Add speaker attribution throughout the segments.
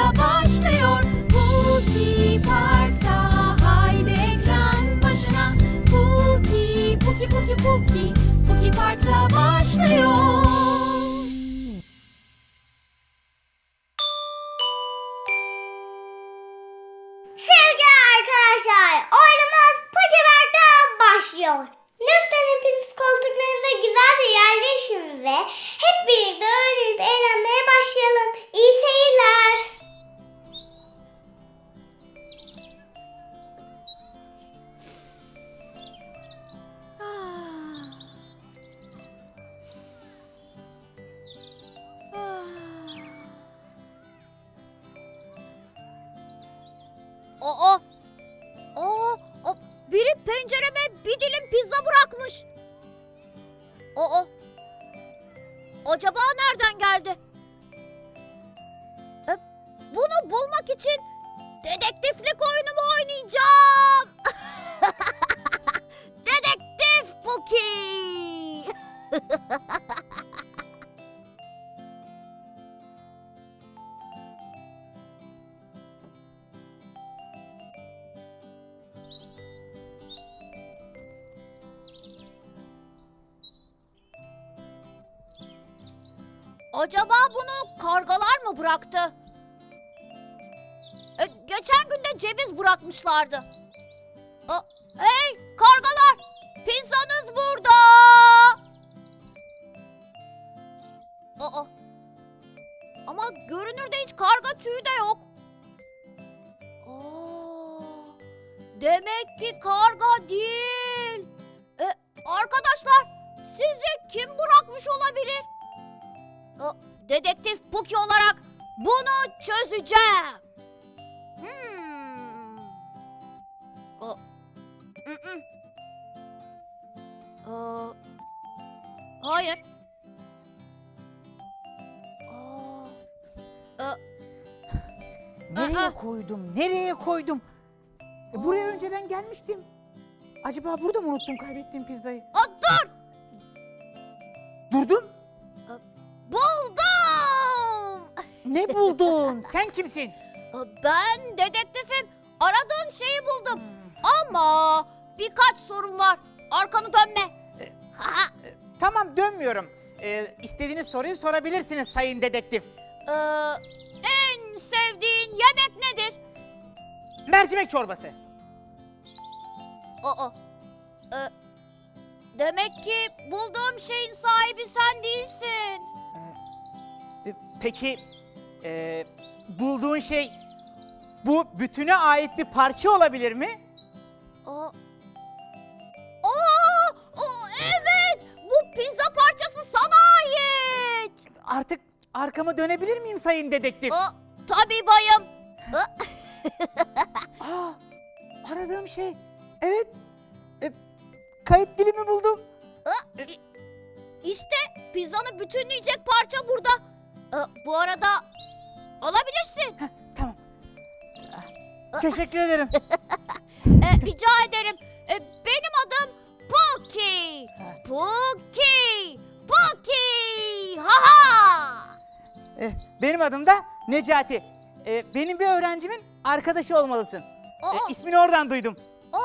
Speaker 1: Park'ta başlıyor. Puki Park'ta. Haydi ekran başına. Puki, Puki, Puki, Puki Puki Park'ta başlıyor.
Speaker 2: Sevgili arkadaşlar, oyunumuz Pokemon'dan başlıyor. Lütfen hepiniz güzelce yerleşin ve hep birlikte öğrenip eğlenmeye başlayalım.
Speaker 3: Aa, aa, aa, biri pencereme bir dilim pizza bırakmış. Aa, acaba nereden geldi? E, bunu bulmak için dedektiflik oyunumu oynayacağım. Acaba bunu kargalar mı bıraktı? E, geçen gün de ceviz bırakmışlardı. A, hey kargalar! Pizzanız burada! Aa, ama görünürde hiç karga tüyü de yok. Aa, demek ki karga değil. E, arkadaşlar sizce kim bırakmış olabilir? Dedektif Puki olarak bunu çözeceğim. Hmm. Aa, hayır. Aa, aa,
Speaker 4: Nereye
Speaker 3: Aa!
Speaker 4: koydum? Nereye koydum? E, buraya önceden gelmiştim. Acaba burada mı unuttum kaybettiğim pizzayı?
Speaker 3: aa, dur!
Speaker 4: Durdum. Ne buldun? Sen kimsin?
Speaker 3: Ben dedektifim. Aradığın şeyi buldum. Ama birkaç sorun var. Arkanı dönme. Ha,
Speaker 4: Tamam dönmüyorum. Ee, istediğiniz soruyu sorabilirsiniz sayın dedektif.
Speaker 3: Ee, en sevdiğin yemek nedir?
Speaker 4: Mercimek çorbası.
Speaker 3: Aa, e, demek ki bulduğum şeyin sahibi sen değilsin.
Speaker 4: E, Peki e, bulduğun şey bu bütüne ait bir parça olabilir mi?
Speaker 3: Aa, aa, aa, evet bu pizza parçası sana ait.
Speaker 4: Artık arkama dönebilir miyim sayın dedektif?
Speaker 3: Aa, tabii bayım. Aa,
Speaker 4: Aa, aradığım şey. Evet. E, kayıp dilimi buldum.
Speaker 3: aa, i- İşte pizzanı bütünleyecek parça burada. Aa, bu arada alabilirsin.
Speaker 4: Heh, tamam. Ah, Teşekkür ederim.
Speaker 3: Ee, rica ederim. Ee, benim adım Puki.
Speaker 4: Ha.
Speaker 3: Puki. Puki. Ha ha.
Speaker 4: Eh, benim adım da Necati. Eh, benim bir öğrencimin arkadaşı olmalısın.
Speaker 3: Aa,
Speaker 4: Eh, ismini oradan duydum.
Speaker 3: aa,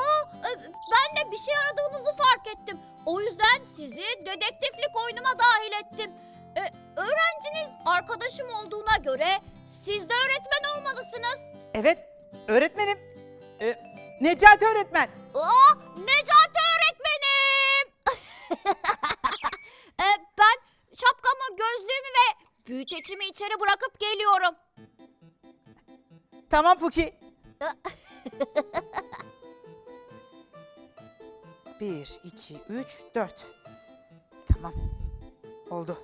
Speaker 3: e, ben de bir şey aradığınızı fark ettim. O yüzden sizi dedektiflik oyunuma dahil ettim. Ee, öğrenciniz arkadaşım olduğuna göre siz de öğretmen olmalısınız.
Speaker 4: Evet, öğretmenim. Eh, Necati öğretmen.
Speaker 3: Aa, Necati öğretmenim. Ee, ben şapkamı, gözlüğümü ve büyütecimi içeri bırakıp geliyorum.
Speaker 4: Tamam Puki. Bir, iki, üç, dört. Tamam. Oldu.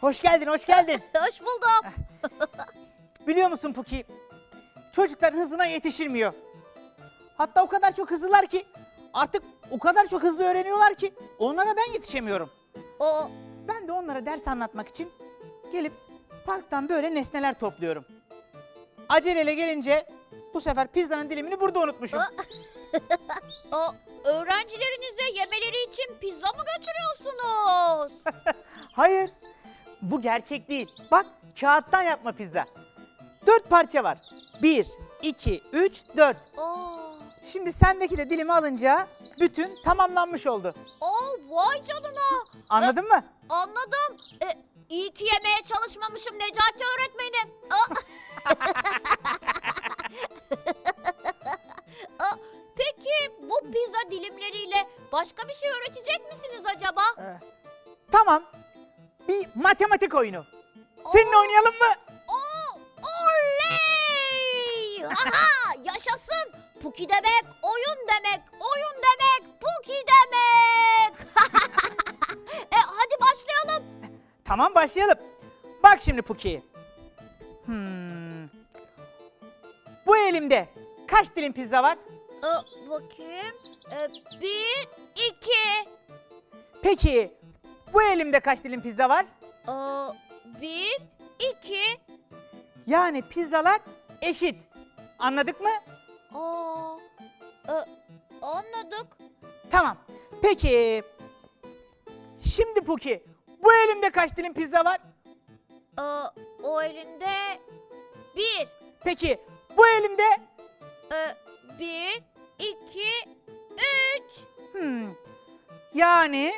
Speaker 4: Hoş geldin, hoş geldin.
Speaker 3: Hoş buldum.
Speaker 4: Biliyor musun Puki? Çocukların hızına yetişilmiyor. Hatta o kadar çok hızlılar ki artık o kadar çok hızlı öğreniyorlar ki onlara ben yetişemiyorum.
Speaker 3: O
Speaker 4: Ben de onlara ders anlatmak için gelip parktan böyle nesneler topluyorum. Aceleyle gelince bu sefer pizzanın dilimini burada unutmuşum.
Speaker 3: o öğrencilerinize yemeleri için pizza mı götürüyorsunuz?
Speaker 4: Hayır, bu gerçek değil. Bak kağıttan yapma pizza. Dört parça var. Bir, iki, üç, dört.
Speaker 3: Aa,
Speaker 4: Şimdi sendeki de dilimi alınca bütün tamamlanmış oldu.
Speaker 3: aa, vay canına.
Speaker 4: Anladın mı?
Speaker 3: Anladım. E, iyi ki yemeye çalışmamışım Necati öğretmenim. Aa.
Speaker 4: Oyunu. Seninle oynayalım mı?
Speaker 3: Oo, oley! Aha, yaşasın. Puki demek oyun demek. Oyun demek Puki demek. e, hadi başlayalım.
Speaker 4: Tamam başlayalım. Bak şimdi Puki. Hmm. Bu elimde kaç dilim pizza var?
Speaker 3: E, bakayım. E, bir, iki.
Speaker 4: Peki bu elimde kaç dilim pizza var?
Speaker 3: E, bir, iki.
Speaker 4: Yani pizzalar eşit. Anladık mı?
Speaker 3: Aa, e, anladık.
Speaker 4: Tamam. Peki. Şimdi Puki, bu elimde kaç dilim pizza var?
Speaker 3: E, o elinde bir,
Speaker 4: Peki, bu elimde?
Speaker 3: e, bir, iki, üç.
Speaker 4: Hmm. Yani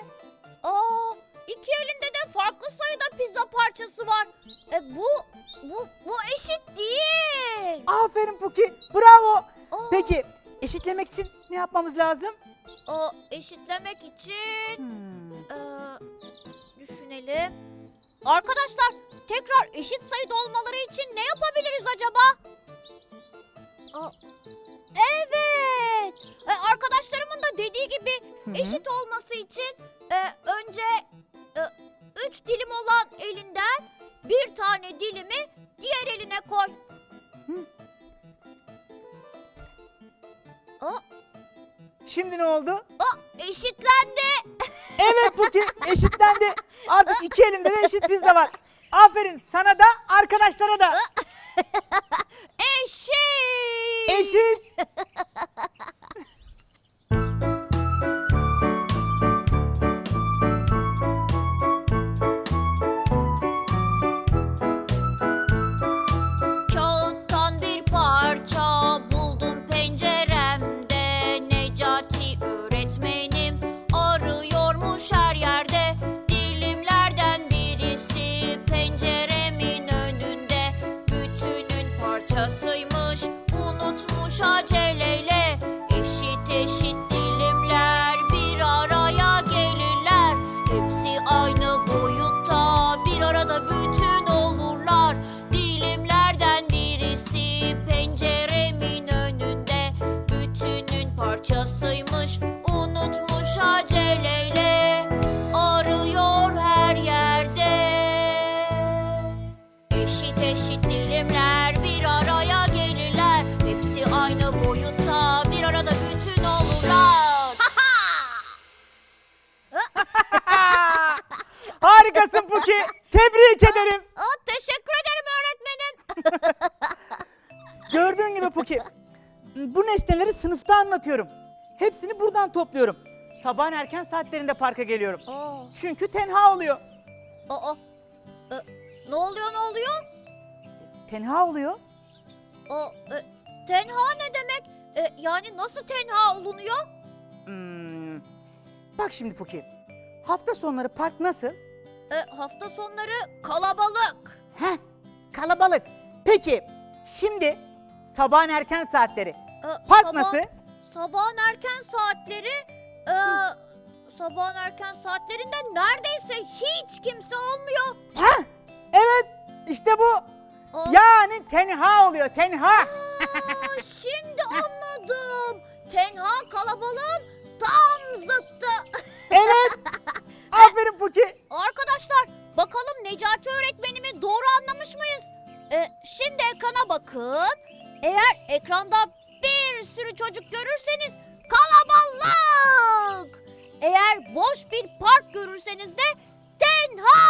Speaker 3: Aa, iki elinde de farklı sayıda pizza parçası var. E, bu, bu, bu eşit değil.
Speaker 4: aferin Puki, bravo.
Speaker 3: Aa,
Speaker 4: Peki, eşitlemek için ne yapmamız lazım?
Speaker 3: aa, eşitlemek için
Speaker 4: Hmm.
Speaker 3: e, düşünelim. Arkadaşlar tekrar eşit sayıda olmaları için ne yapabiliriz acaba? Aa, evet. E, arkadaşlarımın da dediği gibi
Speaker 4: Hı hı.
Speaker 3: eşit olması
Speaker 4: ne oldu?
Speaker 3: aa, eşitlendi.
Speaker 4: Evet Puki, eşitlendi. Artık iki elimde de eşit pizza var. Aferin sana da arkadaşlara da. anlatıyorum. Hepsini buradan topluyorum. Sabahın erken saatlerinde parka geliyorum.
Speaker 3: Aa,
Speaker 4: Çünkü tenha oluyor.
Speaker 3: aa, e, ne oluyor ne oluyor?
Speaker 4: Tenha oluyor.
Speaker 3: Aa, e, tenha ne demek? E, yani nasıl tenha olunuyor?
Speaker 4: Hmm. Bak şimdi Puki. Hafta sonları park nasıl?
Speaker 3: E, hafta sonları kalabalık.
Speaker 4: Heh, kalabalık. Peki, şimdi sabahın erken saatleri.
Speaker 3: E,
Speaker 4: Park
Speaker 3: sabah-
Speaker 4: nasıl?
Speaker 3: sabahın erken saatleri e, sabahın erken saatlerinde neredeyse hiç kimse olmuyor.
Speaker 4: Ha? Evet işte bu.
Speaker 3: Aa,
Speaker 4: yani tenha oluyor tenha.
Speaker 3: aa, şimdi anladım. Tenha kalabalığın tam zıttı.
Speaker 4: Evet. Aferin Puki.
Speaker 3: Arkadaşlar bakalım Necati öğretmenimi doğru anlamış mıyız? E, şimdi ekrana bakın. Eğer ekranda bir sürü çocuk görürseniz kalabalık. Eğer boş bir park görürseniz de tenha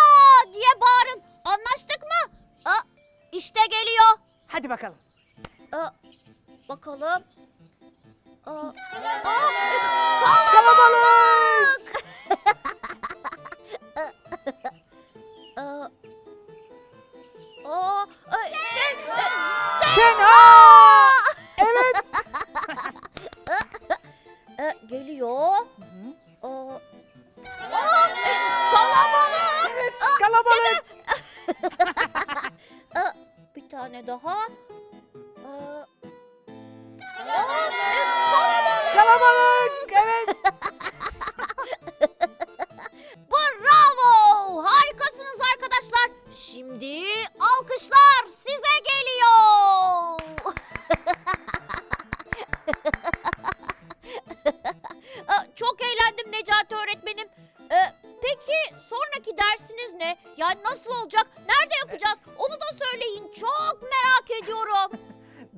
Speaker 3: diye bağırın. Anlaştık mı? Aa, işte geliyor.
Speaker 4: Hadi bakalım.
Speaker 3: Aa, bakalım. Aa, aa, e,
Speaker 4: Kalabalık!
Speaker 3: Aa, aa, şey, e,
Speaker 4: Tenha!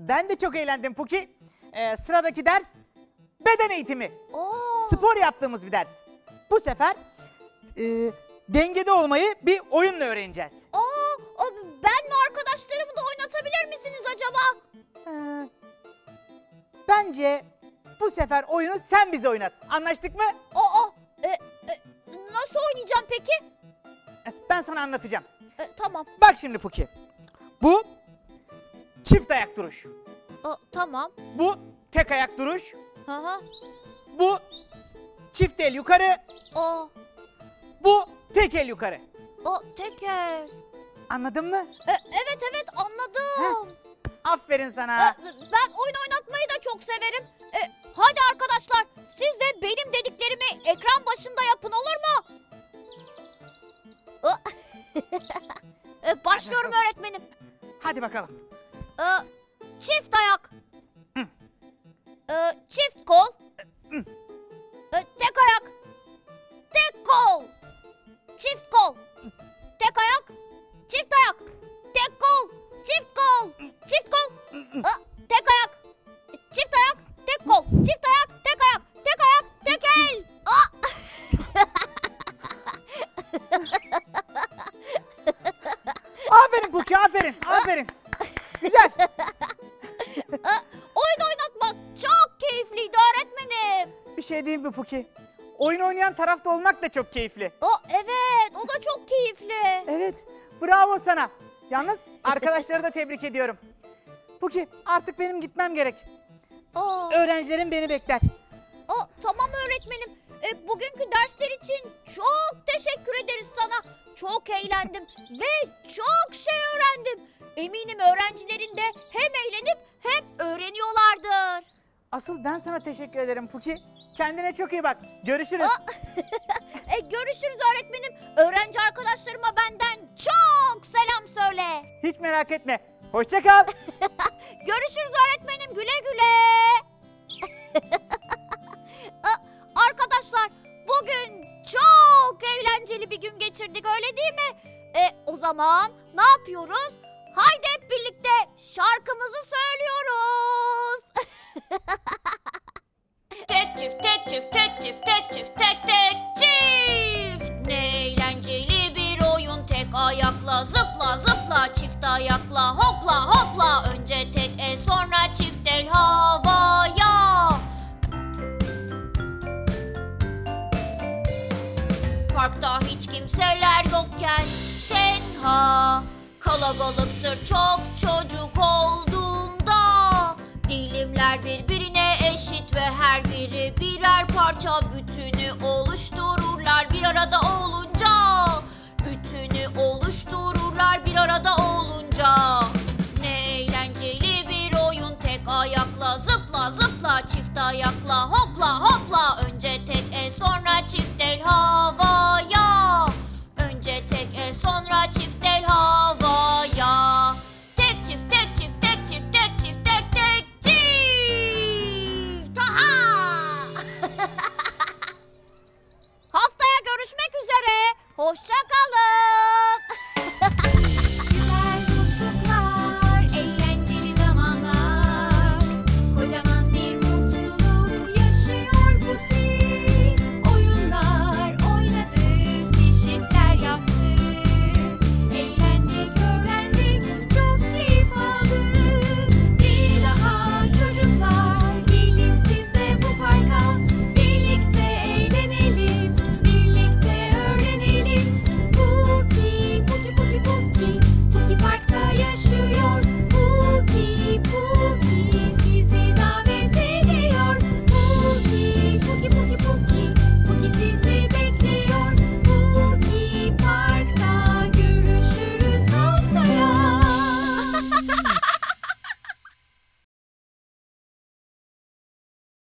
Speaker 4: Ben de çok eğlendim Puki. Ee, sıradaki ders beden eğitimi.
Speaker 3: Aa,
Speaker 4: Spor yaptığımız bir ders. Bu sefer e, dengede olmayı bir oyunla öğreneceğiz.
Speaker 3: aa, aa, ben ve arkadaşlarımı da oynatabilir misiniz acaba?
Speaker 4: Ee, bence bu sefer oyunu sen bize oynat. Anlaştık mı?
Speaker 3: Aa, e, e, nasıl oynayacağım peki?
Speaker 4: Ben sana anlatacağım.
Speaker 3: E, tamam.
Speaker 4: Bak şimdi Puki. Bu çift ayak duruş.
Speaker 3: Aa, tamam.
Speaker 4: Bu tek ayak duruş.
Speaker 3: Hı hı.
Speaker 4: Bu çift el yukarı.
Speaker 3: Aa,
Speaker 4: Bu tek el yukarı.
Speaker 3: aa, teker.
Speaker 4: Anladın mı?
Speaker 3: E, evet evet anladım.
Speaker 4: Aferin
Speaker 3: E,
Speaker 4: sana.
Speaker 3: ben oyun oynatmayı da çok severim. E, hadi arkadaşlar siz de benim dediklerimi ekran başında yapın olur mu? E, başlıyorum öğretmenim.
Speaker 4: Hadi bakalım.
Speaker 3: E, çift ayak. E, çift kol.
Speaker 4: Şey diyeyim mi Puki? Oyun oynayan tarafta olmak da çok keyifli.
Speaker 3: O evet o da çok keyifli.
Speaker 4: Evet. Bravo sana. Yalnız arkadaşları da tebrik ediyorum. Puki artık benim gitmem gerek.
Speaker 3: Aa,
Speaker 4: Öğrencilerim beni bekler.
Speaker 3: aa, tamam öğretmenim. E, bugünkü dersler için çok teşekkür ederiz sana. Çok eğlendim ve çok şey öğrendim. Eminim öğrencilerin de hem eğlenip hem öğreniyorlardır.
Speaker 4: Asıl ben sana teşekkür ederim Puki. Kendine çok iyi bak. Görüşürüz.
Speaker 3: E, görüşürüz öğretmenim. Öğrenci arkadaşlarıma benden çok selam söyle.
Speaker 4: Hiç merak etme. Hoşça kal.
Speaker 3: Görüşürüz öğretmenim güle güle. Arkadaşlar bugün çok eğlenceli bir gün geçirdik öyle değil mi? E, o zaman ne yapıyoruz? Haydi hep birlikte şarkımızı söylüyoruz. Ayakla hopla hopla. Önce tek el sonra çift el havaya. Parkta hiç kimseler yokken tenha. Kalabalıktır çok çocuk olduğunda Dilimler birbirine eşit ve her biri birer parça. Bütünü oluştururlar bir arada olunca. Bütünü oluştururlar bir arada olunca Ne eğlenceli bir oyun. Tek ayakla zıpla zıpla çift ayakla hopla hopla. Önce tek el sonra çift el havaya